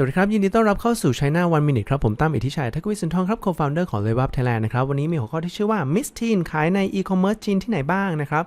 สวัสดีครับ ยินดีต้อนรับเข้าสู่ China One Minute ครับผมตั้มอิทธิชัยทักวิสินทองครับ co-founder ของ l e v e Up Thailand นะครับ วันนี้มีหัวข้อที่ชื่อว่า Miss Teen ขายใน e-commerce จีนที่ไหนบ้างนะครับ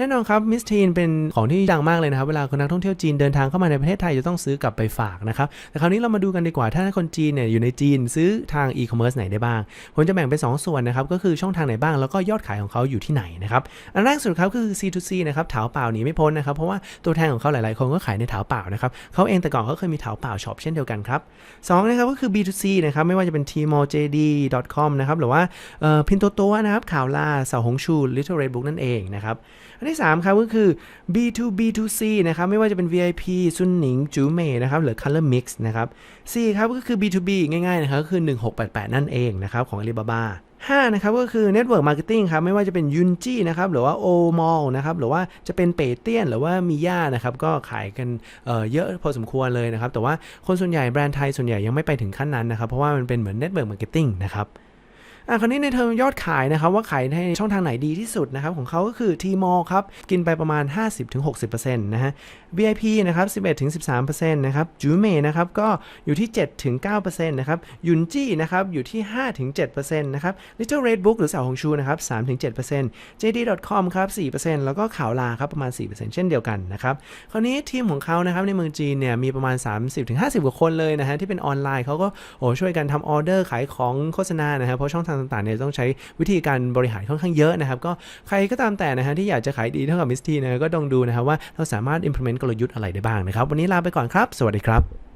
แน่นอนครับมิสทีนเป็นของที่ดังมากเลยนะครับ เวลาคนนักท่องเที่ยวจีนเดินทางเข้ามาในประเทศไทยจะต้องซื้อกลับไปฝากนะครับ แต่คราวนี้เรามาดูกันดีกว่าถ้าคนจีนเนี่ยอยู่ในจีนซื้อทางอีคอมเมิร์ซไหนได้บ้าง ผมจะแบ่งเป็น 2 ส่วนนะครับ ก็คือช่องทางไหนบ้างแล้วก็ยอดขายของเขาอยู่ที่ไหนนะครับอันแรกสุดครับคือ C2C นะครับถาเปล่าหนีไม่พ้นนะครับเพราะว่าตัวแทนของเขาหลาย ๆ คนก็ขายในถาเปล่านะครับเขาเองแต่ก่อนเขาเคยมีถาเปล่าช็อปเช่นเดียวกันครับสองนะครับก็คือ B2C นะครับไม่ว่าจะเป็น Tmall JD.com นะครับหรือว่าเอ่อพินโตโตนะครับข่าวล่าเสาหงชู Little Red Book นั่นเองนะครับอันที่ 3 ครับก็คือ B2B2C นะครับไม่ว่าจะเป็น VIP ซุนหนิงจูเมนะครับหรือ Color Mix นะครับ4ครับก็คือ B2B ง่ายๆนะครับก็คือ 1688 นั่นเองนะครับของ Alibaba 5นะครับก็คือ Network Marketing ครับไม่ว่าจะเป็นยุนจี้นะครับหรือว่า o m a l l นะครับหรือว่าจะเป็นเปเตียนหรือว่ามีย่านะครับก็ขายกันเเยอะพอสมควรเลยนะครับแต่ว่าคนส่วนใหญ่แบรนด์ไทยส่วนใหญ่ยังไม่ไปถึงขั้นนั้นนะครับเพราะว่ามันเป็นเหมือน Network Marketing นะครับ อะคราวนี้ในเทอมยอดขายนะครับว่าขายในช่องทางไหนดีที่สุดนะครับของเขาก็คือ Tmall ครับ กินไปประมาณ 50-60%นะฮะ VIP นะครับ 11-13%นะครับจูเมนะครับก็อยู่ที่ 7-9%นะครับยุนจี้นะครับอยู่ที่ 5-7%นะครับ Little Red Book หรือเสาหงชูนะครับ 3-7% JD.com ครับ 4%แล้วก็ข่าวลาครับประมาณ 4%เช่นเดียวกันนะครับคราวนี้ทีมของเขานะครับในเมืองจีนเนี่ยมีประมาณ 30-50 กว่าคนเลยนะฮะที่เป็นออนไลน์เขาก็โอ้ช่วยกันทำออเดอร์ขายของโฆษณานะครับเพราะช่องทางต่างๆเนี่ยต้องใช้วิธีการบริหารค่อนข้างเยอะนะครับ ก็ใครก็ตามแต่นะฮะที่อยากจะขายดีเท่ากับมิสทีนะก็ต้องดูนะครับว่าเราสามารถ implement กลยุทธ์อะไรได้บ้างนะครับ วันนี้ลาไปก่อนครับ สวัสดีครับ